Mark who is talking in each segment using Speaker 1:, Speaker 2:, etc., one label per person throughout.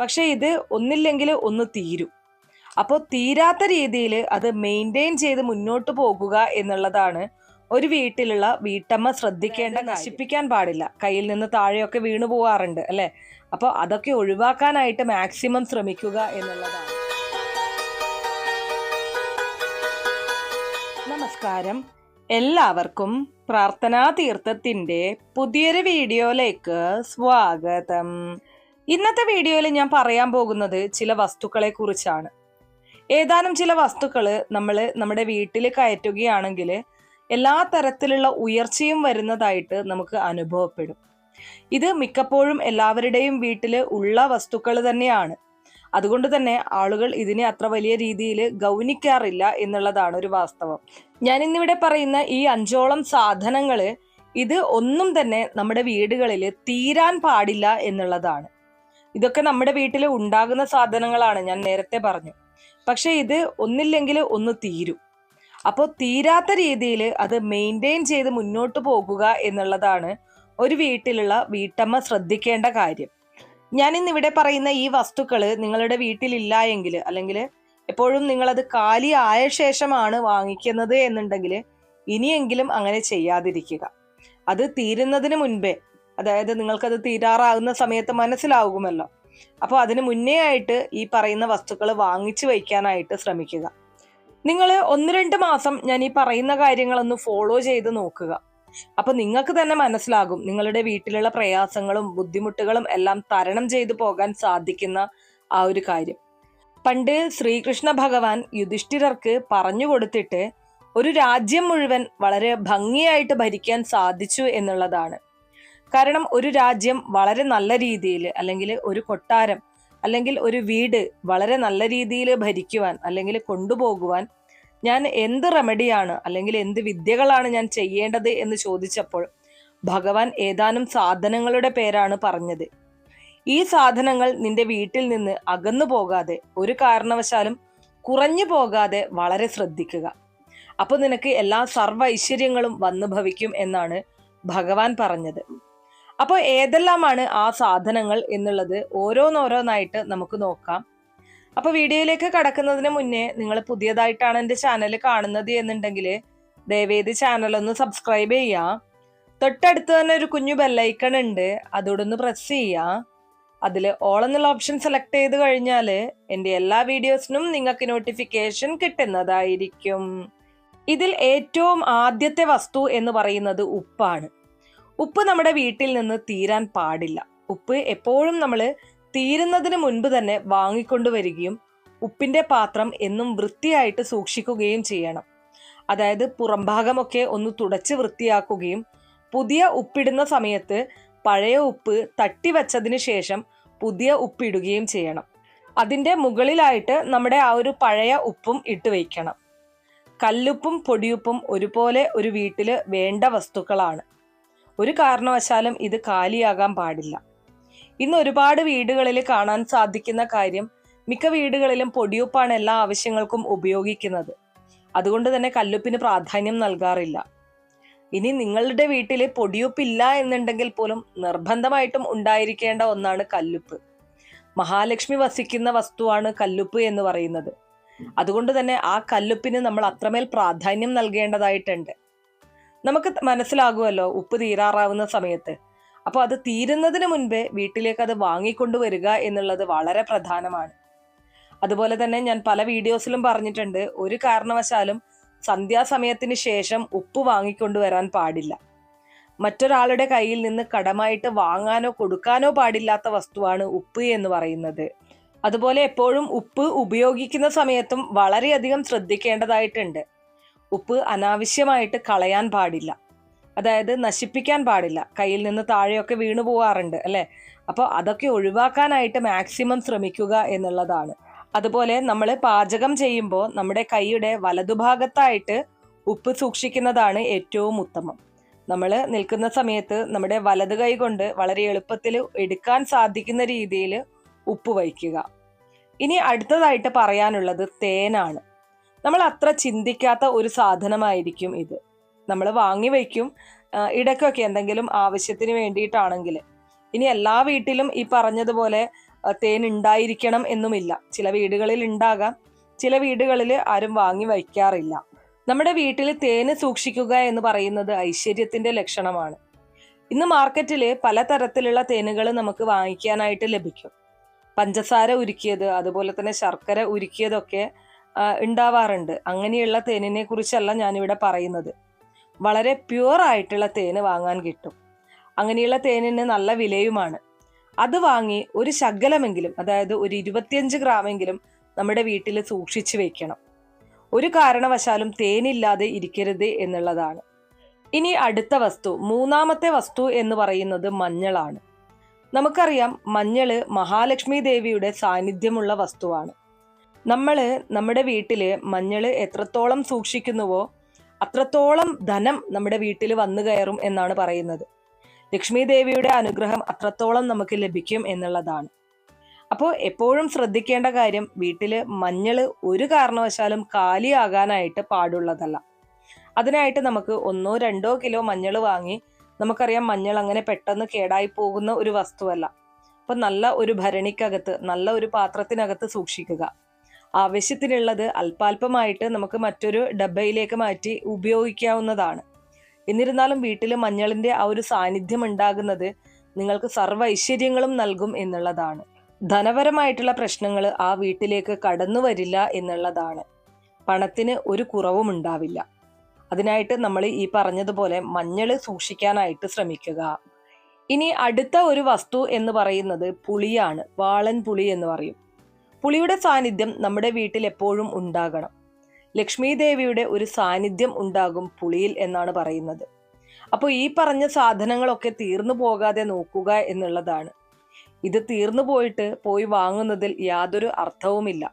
Speaker 1: പക്ഷെ ഇത് ഒന്നില്ലെങ്കിൽ ഒന്ന് തീരും. അപ്പോൾ തീരാത്ത രീതിയിൽ അത് മെയിന്റെയിൻ ചെയ്ത് മുന്നോട്ട് പോകുക എന്നുള്ളതാണ് ഒരു വീട്ടിലുള്ള വീട്ടമ്മ ശ്രദ്ധിക്കേണ്ട നശിപ്പിക്കാൻ പാടില്ല. കയ്യിൽ നിന്ന് താഴെയൊക്കെ വീണു പോകാറുണ്ട് അല്ലേ? അപ്പോൾ അതൊക്കെ ഒഴിവാക്കാനായിട്ട് മാക്സിമം ശ്രമിക്കുക എന്നുള്ളതാണ്. നമസ്കാരം. എല്ലാവർക്കും പ്രാർത്ഥനാ തീർത്ഥത്തിന്റെ പുതിയൊരു വീഡിയോയിലേക്ക് സ്വാഗതം. ഇന്നത്തെ വീഡിയോയിൽ ഞാൻ പറയാൻ പോകുന്നത് ചില വസ്തുക്കളെ കുറിച്ചാണ് ഏതാനും ചില വസ്തുക്കൾ നമ്മൾ നമ്മുടെ വീട്ടിൽ കയറ്റുകയാണെങ്കിൽ എല്ലാ തരത്തിലുള്ള ഉയർച്ചയും വരുന്നതായിട്ട് നമുക്ക് അനുഭവപ്പെടും. ഇത് മിക്കപ്പോഴും എല്ലാവരുടെയും വീട്ടിൽ ഉള്ള വസ്തുക്കൾ തന്നെയാണ്. അതുകൊണ്ട് തന്നെ ആളുകൾ ഇതിനെ അത്ര വലിയ രീതിയിൽ ഗൗനിക്കാറില്ല എന്നുള്ളതാണ് ഒരു വാസ്തവം. ഞാൻ ഇന്നിവിടെ പറയുന്ന ഈ അഞ്ചോളം സാധനങ്ങൾ ഇത് ഒന്നും തന്നെ നമ്മുടെ വീടുകളിൽ തീരാൻ പാടില്ല എന്നുള്ളതാണ്. ഇതൊക്കെ നമ്മുടെ വീട്ടിൽ ഉണ്ടാകുന്ന സാധനങ്ങളാണ് ഞാൻ നേരത്തെ പറഞ്ഞു. പക്ഷെ ഇത് ഒന്നില്ലെങ്കിൽ ഒന്ന് തീരും. അപ്പോൾ തീരാത്ത രീതിയിൽ അത് മെയിന്റെയിൻ ചെയ്ത് മുന്നോട്ട് പോകുക എന്നുള്ളതാണ് ഒരു വീട്ടിലുള്ള വീട്ടമ്മ ശ്രദ്ധിക്കേണ്ട കാര്യം. ഞാൻ ഇന്ന് ഇവിടെ പറയുന്ന ഈ വസ്തുക്കൾ നിങ്ങളുടെ വീട്ടിലില്ല എങ്കിൽ അല്ലെങ്കിൽ എപ്പോഴും നിങ്ങളത് കാലി ആയ ശേഷമാണ് വാങ്ങിക്കുന്നത് എന്നുണ്ടെങ്കിൽ ഇനിയെങ്കിലും അങ്ങനെ ചെയ്യാതിരിക്കുക. അത് തീരുന്നതിന് മുൻപേ അതായത് നിങ്ങൾക്കത് തീരാറാകുന്ന സമയത്ത് മനസ്സിലാകുമല്ലോ. അപ്പോൾ അതിന് മുന്നേ ആയിട്ട് ഈ പറയുന്ന വസ്തുക്കൾ വാങ്ങിച്ചു വയ്ക്കാനായിട്ട് ശ്രമിക്കുക. നിങ്ങൾ ഒന്ന് രണ്ട് മാസം ഞാൻ ഈ പറയുന്ന കാര്യങ്ങളൊന്ന് ഫോളോ ചെയ്ത് നോക്കുക. അപ്പൊ നിങ്ങൾക്ക് തന്നെ മനസ്സിലാകും നിങ്ങളുടെ വീട്ടിലുള്ള പ്രയാസങ്ങളും ബുദ്ധിമുട്ടുകളും എല്ലാം തരണം ചെയ്തു പോകാൻ സാധിക്കുന്ന ആ ഒരു കാര്യം. പണ്ട് ശ്രീകൃഷ്ണ ഭഗവാൻ യുധിഷ്ഠിരർക്ക് പറഞ്ഞു കൊടുത്തിട്ട് ഒരു രാജ്യം മുഴുവൻ വളരെ ഭംഗിയായിട്ട് ഭരിക്കാൻ സാധിച്ചു എന്നുള്ളതാണ്. കാരണം ഒരു രാജ്യം വളരെ നല്ല രീതിയിൽ അല്ലെങ്കിൽ ഒരു കൊട്ടാരം അല്ലെങ്കിൽ ഒരു വീട് വളരെ നല്ല രീതിയിൽ ഭരിക്കുവാൻ അല്ലെങ്കിൽ കൊണ്ടുപോകുവാൻ ഞാൻ എന്ത് റെമഡിയാണ് അല്ലെങ്കിൽ എന്ത് വിദ്യകളാണ് ഞാൻ ചെയ്യേണ്ടത് എന്ന് ചോദിച്ചപ്പോൾ ഭഗവാൻ ഏതാനും സാധനങ്ങളുടെ പേരാണ് പറഞ്ഞത്. ഈ സാധനങ്ങൾ നിന്റെ വീട്ടിൽ നിന്ന് അകന്നു പോകാതെ ഒരു കാരണവശാലും കുറഞ്ഞു പോകാതെ വളരെ ശ്രദ്ധിക്കുക. അപ്പൊ നിനക്ക് എല്ലാ സർവ ഐശ്വര്യങ്ങളും വന്നു ഭവിക്കും എന്നാണ് ഭഗവാൻ പറഞ്ഞത്. അപ്പോൾ ഏതെല്ലാമാണ് ആ സാധനങ്ങൾ എന്നുള്ളത് ഓരോന്നോരോന്നായിട്ട് നമുക്ക് നോക്കാം. അപ്പോൾ വീഡിയോയിലേക്ക് കടക്കുന്നതിന് മുന്നേ നിങ്ങൾ പുതിയതായിട്ടാണ് എന്റെ ചാനൽ കാണുന്നത് എന്നുണ്ടെങ്കിൽ ദയവേത് ചാനൽ ഒന്ന് സബ്സ്ക്രൈബ് ചെയ്യുക തൊട്ടടുത്ത് തന്നെ ഒരു കുഞ്ഞു ബെല്ലൈക്കൺ ഉണ്ട്. അതോടെ ഒന്ന് പ്രസ് ചെയ്യുക അതിൽ ഓൾ എന്നുള്ള ഓപ്ഷൻ സെലക്ട് ചെയ്ത് കഴിഞ്ഞാൽ എന്റെ എല്ലാ വീഡിയോസിനും നിങ്ങൾക്ക് നോട്ടിഫിക്കേഷൻ കിട്ടുന്നതായിരിക്കും. ഇതിൽ ഏറ്റവും ആദ്യത്തെ വസ്തു എന്ന് പറയുന്നത് ഉപ്പാണ്. ഉപ്പ് നമ്മുടെ വീട്ടിൽ നിന്ന് തീരാൻ പാടില്ല. ഉപ്പ് എപ്പോഴും നമ്മൾ തീരുന്നതിന് മുൻപ് തന്നെ വാങ്ങിക്കൊണ്ടുവരികയും ഉപ്പിന്റെ പാത്രം എന്നും വൃത്തിയായിട്ട് സൂക്ഷിക്കുകയും ചെയ്യണം. അതായത് പുറംഭാഗമൊക്കെ ഒന്ന് തുടച്ച് വൃത്തിയാക്കുകയും പുതിയ ഉപ്പിടുന്ന സമയത്ത് പഴയ ഉപ്പ് തട്ടി വച്ചതിന് ശേഷം പുതിയ ഉപ്പിടുകയും ചെയ്യണം. അതിന്റെ മുകളിലായിട്ട് നമ്മുടെ ആ ഒരു പഴയ ഉപ്പും ഇട്ട് വയ്ക്കണം കല്ലുപ്പും പൊടിയുപ്പും ഒരുപോലെ ഒരു വീട്ടിൽ വേണ്ട വസ്തുക്കളാണ്. ഒരു കാരണവശാലും ഇത് കാലിയാകാൻ പാടില്ല. ഇന്ന് ഒരുപാട് വീടുകളിൽ കാണാൻ സാധിക്കുന്ന കാര്യം മിക്ക വീടുകളിലും പൊടിയുപ്പാണ് എല്ലാ ആവശ്യങ്ങൾക്കും ഉപയോഗിക്കുന്നത്. അതുകൊണ്ട് തന്നെ കല്ലുപ്പിന് പ്രാധാന്യം നൽകാറില്ല. ഇനി നിങ്ങളുടെ വീട്ടിൽ പൊടിയുപ്പില്ല എന്നുണ്ടെങ്കിൽ പോലും നിർബന്ധമായിട്ടും ഉണ്ടായിരിക്കേണ്ട ഒന്നാണ് കല്ലുപ്പ്. മഹാലക്ഷ്മി വസിക്കുന്ന വസ്തുവാണ് കല്ലുപ്പ് എന്ന് പറയുന്നത്. അതുകൊണ്ട് തന്നെ ആ കല്ലുപ്പിന് നമ്മൾ അത്രമേൽ പ്രാധാന്യം നൽകേണ്ടതായിട്ടുണ്ട്. നമുക്ക് മനസ്സിലാകുമല്ലോ ഉപ്പ് തീരാറാവുന്ന സമയത്ത്. അപ്പോൾ അത് തീരുന്നതിന് മുൻപേ വീട്ടിലേക്ക് അത് വാങ്ങിക്കൊണ്ടുവരിക എന്നുള്ളത് വളരെ പ്രധാനമാണ്. അതുപോലെ തന്നെ ഞാൻ പല വീഡിയോസിലും പറഞ്ഞിട്ടുണ്ട് ഒരു കാരണവശാലും സന്ധ്യാസമയത്തിന് ശേഷം ഉപ്പ് വാങ്ങിക്കൊണ്ടുവരാൻ പാടില്ല. മറ്റൊരാളുടെ കയ്യിൽ നിന്ന് കടമായിട്ട് വാങ്ങാനോ കൊടുക്കാനോ പാടില്ലാത്ത വസ്തുവാണ് ഉപ്പ് എന്ന് പറയുന്നത്. അതുപോലെ എപ്പോഴും ഉപ്പ് ഉപയോഗിക്കുന്ന സമയത്തും വളരെയധികം ശ്രദ്ധിക്കേണ്ടതായിട്ടുണ്ട്. ഉപ്പ് അനാവശ്യമായിട്ട് കളയാൻ പാടില്ല. അതായത് നശിപ്പിക്കാൻ പാടില്ല. കയ്യിൽ നിന്ന് താഴെയൊക്കെ വീണു പോകാറുണ്ട് അല്ലേ? അപ്പോൾ അതൊക്കെ ഒഴിവാക്കാനായിട്ട് മാക്സിമം ശ്രമിക്കുക എന്നുള്ളതാണ്. അതുപോലെ നമ്മൾ പാചകം ചെയ്യുമ്പോൾ നമ്മുടെ കൈയുടെ വലതുഭാഗത്തായിട്ട് ഉപ്പ് സൂക്ഷിക്കുന്നതാണ് ഏറ്റവും ഉത്തമം. നമ്മൾ നിൽക്കുന്ന സമയത്ത് നമ്മുടെ വലത് കൈ കൊണ്ട് വളരെ എളുപ്പത്തിൽ എടുക്കാൻ സാധിക്കുന്ന രീതിയിൽ ഉപ്പ് വയ്ക്കുക. ഇനി അടുത്തതായിട്ട് പറയാനുള്ളത് തേനാണ്. നമ്മൾ അത്ര ചിന്തിക്കാത്ത ഒരു സാധനമായിരിക്കും ഇത്. നമ്മൾ വാങ്ങി വയ്ക്കും ഇടയ്ക്കൊക്കെ എന്തെങ്കിലും ആവശ്യത്തിന് വേണ്ടിയിട്ടാണെങ്കിൽ. ഇനി എല്ലാ വീട്ടിലും ഈ പറഞ്ഞതുപോലെ തേൻ ഉണ്ടായിരിക്കണം എന്നുമില്ല. ചില വീടുകളിൽ ഉണ്ടാകാം ചില വീടുകളിൽ ആരും വാങ്ങി വയ്ക്കാറില്ല. നമ്മുടെ വീട്ടിൽ തേന് സൂക്ഷിക്കുക എന്ന് പറയുന്നത് ഐശ്വര്യത്തിന്റെ ലക്ഷണമാണ്. ഇന്ന് മാർക്കറ്റിൽ പലതരത്തിലുള്ള തേനുകൾ നമുക്ക് വാങ്ങിക്കാനായിട്ട് ലഭിക്കും. പഞ്ചസാര ഉരുക്കിയത് അതുപോലെ തന്നെ ശർക്കര ഉരുക്കിയതൊക്കെ ഉണ്ടാവാറുണ്ട്. അങ്ങനെയുള്ള തേനിനെ കുറിച്ചല്ല ഞാനിവിടെ പറയുന്നത്. വളരെ പ്യുവർ ആയിട്ടുള്ള തേന് വാങ്ങാൻ കിട്ടും. അങ്ങനെയുള്ള തേനിന് നല്ല വിലയുമാണ്. അത് വാങ്ങി ഒരു ശകലമെങ്കിലും അതായത് ഒരു ഇരുപത്തിയഞ്ച് ഗ്രാമെങ്കിലും നമ്മുടെ വീട്ടിൽ സൂക്ഷിച്ചു വെക്കണം. ഒരു കാരണവശാലും തേനില്ലാതെ ഇരിക്കരുത് എന്നുള്ളതാണ്. ഇനി അടുത്ത വസ്തു മൂന്നാമത്തെ വസ്തു എന്ന് പറയുന്നത് മഞ്ഞളാണ്. നമുക്കറിയാം മഞ്ഞൾ മഹാലക്ഷ്മി ദേവിയുടെ സാന്നിധ്യമുള്ള വസ്തുവാണ്. നമ്മൾ നമ്മുടെ വീട്ടിൽ മഞ്ഞൾ എത്രത്തോളം സൂക്ഷിക്കുന്നുവോ അത്രത്തോളം ധനം നമ്മുടെ വീട്ടിൽ വന്നു കയറും എന്നാണ് പറയുന്നത്. ലക്ഷ്മി ദേവിയുടെ അനുഗ്രഹം അത്രത്തോളം നമുക്ക് ലഭിക്കും എന്നുള്ളതാണ്. അപ്പോൾ എപ്പോഴും ശ്രദ്ധിക്കേണ്ട കാര്യം വീട്ടിൽ മഞ്ഞൾ ഒരു കാരണവശാലും കാലിയാകാനായിട്ട് പാടുള്ളതല്ല. അതിനായിട്ട് നമുക്ക് ഒന്നോ രണ്ടോ കിലോ മഞ്ഞൾ വാങ്ങി നമുക്കറിയാം മഞ്ഞൾ അങ്ങനെ പെട്ടെന്ന് കേടായി പോകുന്ന ഒരു വസ്തുവല്ല. അപ്പം നല്ല ഒരു ഭരണിക്കകത്ത് നല്ല ഒരു പാത്രത്തിനകത്ത് സൂക്ഷിക്കുക. ആവശ്യത്തിനുള്ളത് അല്പാൽപമായിട്ട് നമുക്ക് മറ്റൊരു ഡബയിലേക്ക് മാറ്റി ഉപയോഗിക്കാവുന്നതാണ്. എന്നിരുന്നാലും വീട്ടിൽ മഞ്ഞളിന്റെ ആ ഒരു സാന്നിധ്യം ഉണ്ടാകുന്നത് നിങ്ങൾക്ക് സർവ ഐശ്വര്യങ്ങളും നൽകും എന്നുള്ളതാണ്. ധനപരമായിട്ടുള്ള പ്രശ്നങ്ങൾ ആ വീട്ടിലേക്ക് കടന്നു വരില്ല എന്നുള്ളതാണ്. പണത്തിന് ഒരു കുറവും ഉണ്ടാവില്ല. അതിനായിട്ട് നമ്മൾ ഈ പറഞ്ഞതുപോലെ മഞ്ഞൾ സൂക്ഷിക്കാനായിട്ട് ശ്രമിക്കുക. ഇനി അടുത്ത ഒരു വസ്തു എന്ന് പറയുന്നത് പുളിയാണ്. വാളൻ പുളി എന്ന് പറയും. പുളിയുടെ സാന്നിധ്യം നമ്മുടെ വീട്ടിൽ എപ്പോഴും ഉണ്ടാകണം. ലക്ഷ്മി ദേവിയുടെ ഒരു സാന്നിധ്യം ഉണ്ടാകും പുളിയിൽ എന്നാണ് പറയുന്നത്. അപ്പോൾ ഈ പറഞ്ഞ സാധനങ്ങളൊക്കെ തീർന്നു പോകാതെ നോക്കുക എന്നുള്ളതാണ്. ഇത് തീർന്നു പോയിട്ട് പോയി വാങ്ങുന്നതിൽ യാതൊരു അർത്ഥവുമില്ല.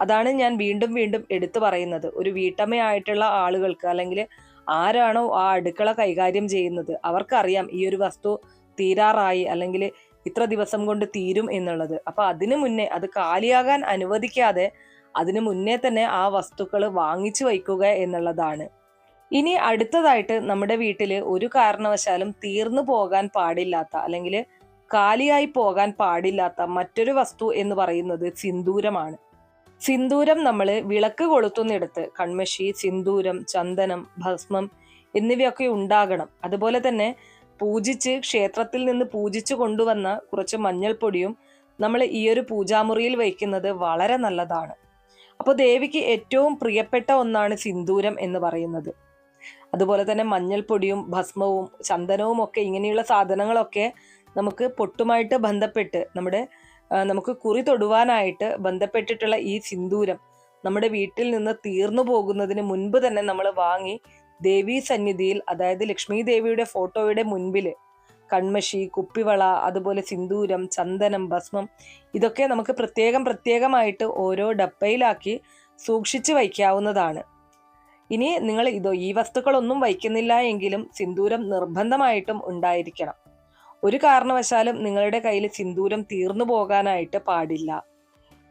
Speaker 1: അതാണ് ഞാൻ വീണ്ടും വീണ്ടും എടുത്തു പറയുന്നത്. ഒരു വീട്ടമ്മയായിട്ടുള്ള ആളുകൾക്ക് അല്ലെങ്കിൽ ആരാണോ ആ അടുക്കള കൈകാര്യം ചെയ്യുന്നത് അവർക്കറിയാം ഈ ഒരു വസ്തു തീരാറായി അല്ലെങ്കിൽ ഇത്ര ദിവസം കൊണ്ട് തീരും എന്നുള്ളത്. അപ്പൊ അതിനു മുന്നേ അത് കാലിയാകാൻ അനുവദിക്കാതെ അതിനു മുന്നേ തന്നെ ആ വസ്തുക്കൾ വാങ്ങിച്ചു വയ്ക്കുക എന്നുള്ളതാണ്. ഇനി അടുത്തതായിട്ട് നമ്മുടെ വീട്ടിൽ ഒരു കാരണവശാലും തീർന്നു പോകാൻ പാടില്ലാത്ത അല്ലെങ്കിൽ കാലിയായി പോകാൻ പാടില്ലാത്ത മറ്റൊരു വസ്തു എന്ന് പറയുന്നത് സിന്ദൂരമാണ്. സിന്ദൂരം നമ്മൾ വിളക്ക് കൊളുത്തുന്നിടത്ത് കൺമഷി സിന്ദൂരം ചന്ദനം ഭസ്മം എന്നിവയൊക്കെ ഉണ്ടാകണം. അതുപോലെ തന്നെ പൂജിച്ച് ക്ഷേത്രത്തിൽ നിന്ന് പൂജിച്ച് കൊണ്ടുവന്ന കുറച്ച് മഞ്ഞൾപ്പൊടിയും നമ്മൾ ഈ ഒരു പൂജാമുറിയിൽ വയ്ക്കുന്നത് വളരെ നല്ലതാണ്. അപ്പോൾ ദേവിക്ക് ഏറ്റവും പ്രിയപ്പെട്ട ഒന്നാണ് സിന്ദൂരം എന്ന് പറയുന്നത്. അതുപോലെ തന്നെ മഞ്ഞൾപ്പൊടിയും ഭസ്മവും ചന്ദനവും ഒക്കെ ഇങ്ങനെയുള്ള സാധനങ്ങളൊക്കെ നമുക്ക് പൊട്ടുമായിട്ട് ബന്ധപ്പെട്ട് നമ്മുടെ നമുക്ക് കുറി തൊടുവാനായിട്ട് ബന്ധപ്പെട്ടിട്ടുള്ള ഈ സിന്ദൂരം നമ്മുടെ വീട്ടിൽ നിന്ന് തീർന്നു പോകുന്നതിന് മുൻപ് തന്നെ നമ്മൾ വാങ്ങി ദേവീ സന്നിധിയിൽ അതായത് ലക്ഷ്മി ദേവിയുടെ ഫോട്ടോയുടെ മുൻപിൽ കൺമഷി കുപ്പിവള അതുപോലെ സിന്ദൂരം ചന്ദനം ഭസ്മം ഇതൊക്കെ നമുക്ക് പ്രത്യേകം പ്രത്യേകമായിട്ട് ഓരോ ഡപ്പയിലാക്കി സൂക്ഷിച്ചു വയ്ക്കാവുന്നതാണ്. ഇനി നിങ്ങൾ ഇതോ ഈ വസ്തുക്കളൊന്നും വയ്ക്കുന്നില്ല എങ്കിലും സിന്ദൂരം നിർബന്ധമായിട്ടും ഉണ്ടായിരിക്കണം. ഒരു കാരണവശാലും നിങ്ങളുടെ കയ്യിൽ സിന്ദൂരം തീർന്നു പോകാനായിട്ട് പാടില്ല.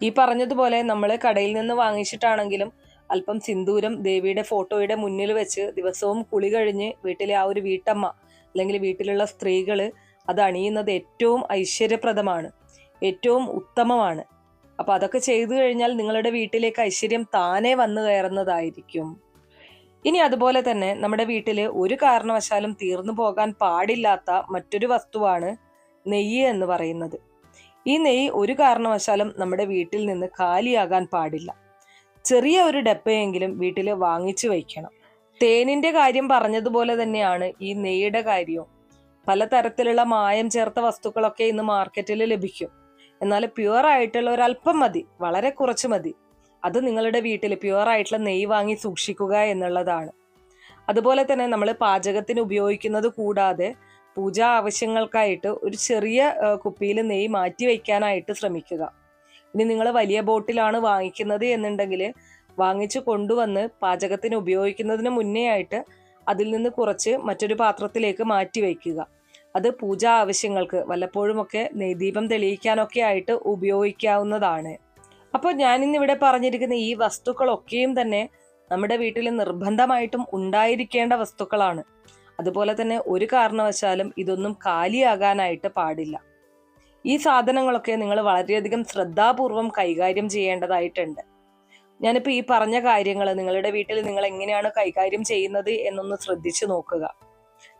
Speaker 1: ഈ പറഞ്ഞതുപോലെ നമ്മൾ കടയിൽ നിന്ന് വാങ്ങിച്ചിട്ടാണെങ്കിലും അല്പം സിന്ദൂരം ദേവിയുടെ ഫോട്ടോയുടെ മുന്നിൽ വെച്ച് ദിവസവും കുളി കഴിഞ്ഞ് വീട്ടിലെ ആ ഒരു വീട്ടമ്മ അല്ലെങ്കിൽ വീട്ടിലുള്ള സ്ത്രീകൾ അത് അണിയുന്നത് ഏറ്റവും ഐശ്വര്യപ്രദമാണ് ഏറ്റവും ഉത്തമമാണ്. അപ്പം അതൊക്കെ ചെയ്തു കഴിഞ്ഞാൽ നിങ്ങളുടെ വീട്ടിലേക്ക് ഐശ്വര്യം താനെ വന്നു കയറുന്നതായിരിക്കും. ഇനി അതുപോലെ തന്നെ നമ്മുടെ വീട്ടിൽ ഒരു കാരണവശാലും തീർന്നു പോകാൻ പാടില്ലാത്ത മറ്റൊരു വസ്തുവാണ് നെയ്യ് എന്ന് പറയുന്നത്. ഈ നെയ്യ് ഒരു കാരണവശാലും നമ്മുടെ വീട്ടിൽ നിന്ന് കാലിയാകാൻ പാടില്ല. ചെറിയ ഒരു ഡപ്പയെങ്കിലും വീട്ടിൽ വാങ്ങിച്ചു വയ്ക്കണം. തേനിന്റെ കാര്യം പറഞ്ഞതുപോലെ തന്നെയാണ് ഈ നെയ്യുടെ കാര്യവും. പലതരത്തിലുള്ള മായം ചേർത്ത വസ്തുക്കളൊക്കെ ഇന്ന് മാർക്കറ്റിൽ ലഭിക്കും. എന്നാൽ പ്യുവർ ആയിട്ടുള്ള ഒരല്പം മതി വളരെ കുറച്ച് മതി. അത് നിങ്ങളുടെ വീട്ടിൽ പ്യുവർ ആയിട്ടുള്ള നെയ്യ് വാങ്ങി സൂക്ഷിക്കുക എന്നുള്ളതാണ്. അതുപോലെ തന്നെ നമ്മൾ പാചകത്തിന് ഉപയോഗിക്കുന്നത് കൂടാതെ പൂജാ ആവശ്യങ്ങൾക്കായിട്ട് ഒരു ചെറിയ കുപ്പിയിൽ നെയ്യ് മാറ്റി വയ്ക്കാനായിട്ട് ശ്രമിക്കുക. ഇനി നിങ്ങൾ വലിയ ബോട്ടിലാണ് വാങ്ങിക്കുന്നത് എന്നുണ്ടെങ്കിൽ വാങ്ങിച്ചു കൊണ്ടുവന്ന് പാചകത്തിന് ഉപയോഗിക്കുന്നതിന് മുന്നേ ആയിട്ട് അതിൽ നിന്ന് കുറച്ച് മറ്റൊരു പാത്രത്തിലേക്ക് മാറ്റി വയ്ക്കുക. അത് പൂജാ ആവശ്യങ്ങൾക്ക് വല്ലപ്പോഴുമൊക്കെ നെയ്ദീപം തെളിയിക്കാനൊക്കെ ആയിട്ട് ഉപയോഗിക്കാവുന്നതാണ്. അപ്പോൾ ഞാനിന്നിവിടെ പറഞ്ഞിരിക്കുന്ന ഈ വസ്തുക്കളൊക്കെയും തന്നെ നമ്മുടെ വീട്ടിൽ നിർബന്ധമായിട്ടും ഉണ്ടായിരിക്കേണ്ട വസ്തുക്കളാണ്. അതുപോലെ തന്നെ ഒരു കാരണവശാലും ഇതൊന്നും കാലിയാകാനായിട്ട് പാടില്ല. ഈ സാധനങ്ങളൊക്കെ നിങ്ങൾ വളരെയധികം ശ്രദ്ധാപൂർവം കൈകാര്യം ചെയ്യേണ്ടതായിട്ടുണ്ട്. ഞാനിപ്പോൾ ഈ പറഞ്ഞ കാര്യങ്ങൾ നിങ്ങളുടെ വീട്ടിൽ നിങ്ങൾ എങ്ങനെയാണ് കൈകാര്യം ചെയ്യുന്നത് എന്നൊന്ന് ശ്രദ്ധിച്ചു നോക്കുക.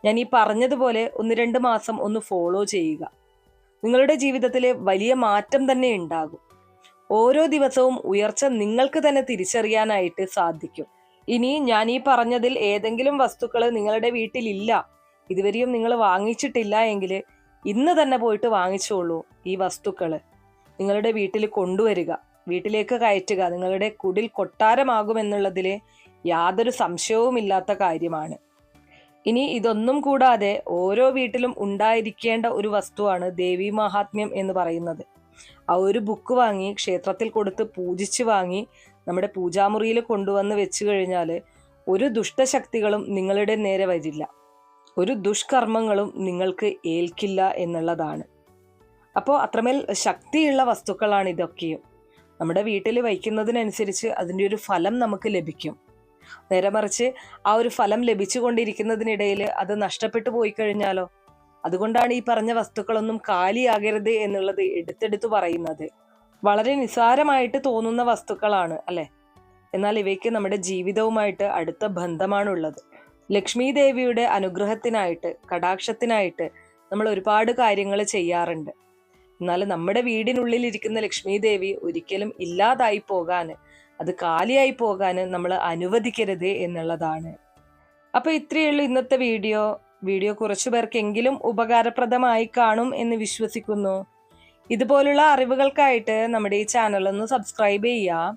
Speaker 1: ഞാൻ ഈ പറഞ്ഞതുപോലെ ഒന്ന് രണ്ട് മാസം ഒന്ന് ഫോളോ ചെയ്യുക. നിങ്ങളുടെ ജീവിതത്തിൽ വലിയ മാറ്റം തന്നെ ഉണ്ടാകും. ഓരോ ദിവസവും ഉയർച്ച നിങ്ങൾക്ക് തന്നെ തിരിച്ചറിയാനായിട്ട് സാധിക്കും. ഇനി ഞാൻ ഈ പറഞ്ഞതിൽ ഏതെങ്കിലും വസ്തുക്കൾ നിങ്ങളുടെ വീട്ടിലില്ല. ഇതുവരെയും നിങ്ങൾ വാങ്ങിച്ചിട്ടില്ല എങ്കിൽ ഇന്ന് തന്നെ പോയിട്ട് വാങ്ങിച്ചോളൂ ഈ വസ്തുക്കൾ നിങ്ങളുടെ വീട്ടിൽ കൊണ്ടുവരിക വീട്ടിലേക്ക് കയറ്റുക നിങ്ങളുടെ കുടിൽ കൊട്ടാരമാകുമെന്നുള്ളതിൽ യാതൊരു സംശയവുമില്ലാത്ത കാര്യമാണ്. ഇനി ഇതൊന്നും കൂടാതെ ഓരോ വീട്ടിലും ഉണ്ടായിരിക്കേണ്ട ഒരു വസ്തുവാണ് ദേവി മഹാത്മ്യം എന്ന് പറയുന്നത്. ആ ഒരു ബുക്ക് വാങ്ങി ക്ഷേത്രത്തിൽ കൊടുത്ത് പൂജിച്ച് വാങ്ങി നമ്മുടെ പൂജാമുറിയിൽ കൊണ്ടുവന്ന് വെച്ച് കഴിഞ്ഞാൽ ഒരു ദുഷ്ടശക്തികളും നിങ്ങളുടെ നേരെ വരില്ല. ഒരു ദുഷ്കർമ്മങ്ങളും നിങ്ങൾക്ക് ഏൽക്കില്ല എന്നുള്ളതാണ്. അപ്പോൾ അത്രമേൽ ശക്തിയുള്ള വസ്തുക്കളാണ് ഇതൊക്കെയും. നമ്മുടെ വീട്ടിൽ വയ്ക്കുന്നതിനനുസരിച്ച് അതിന്റെ ഒരു ഫലം നമുക്ക് ലഭിക്കും. നേരെ മറിച്ച് ആ ഒരു ഫലം ലഭിച്ചുകൊണ്ടിരിക്കുന്നതിനിടയിൽ അത് നഷ്ടപ്പെട്ടു പോയി കഴിഞ്ഞാലോ? അതുകൊണ്ടാണ് ഈ പറഞ്ഞ വസ്തുക്കളൊന്നും കാലിയാകരുത് എന്നുള്ളത് എടുത്തെടുത്ത് പറയുന്നത്. വളരെ നിസാരമായിട്ട് തോന്നുന്ന വസ്തുക്കളാണ് അല്ലെ? എന്നാൽ ഇവയ്ക്ക് നമ്മുടെ ജീവിതവുമായിട്ട് അടുത്ത ബന്ധമാണുള്ളത്. ലക്ഷ്മി ദേവിയുടെ അനുഗ്രഹത്തിനായിട്ട് കടാക്ഷത്തിനായിട്ട് നമ്മൾ ഒരുപാട് കാര്യങ്ങൾ ചെയ്യാറുണ്ട്. എന്നാൽ നമ്മുടെ വീടിനുള്ളിൽ ഇരിക്കുന്ന ലക്ഷ്മി ദേവി ഒരിക്കലും ഇല്ലാതായി പോകാൻ അത് കാലിയായി പോകാൻ നമ്മൾ അനുവദിക്കരുത് എന്നുള്ളതാണ്. അപ്പൊ ഇത്രയുള്ളൂ ഇന്നത്തെ വീഡിയോ. വീഡിയോ കുറച്ചു പേർക്കെങ്കിലും ഉപകാരപ്രദമായി കാണും എന്ന് വിശ്വസിക്കുന്നു. ഇതുപോലുള്ള അറിവുകൾക്കായിട്ട് നമ്മുടെ ഈ ചാനൽ ഒന്ന് സബ്സ്ക്രൈബ് ചെയ്യുക.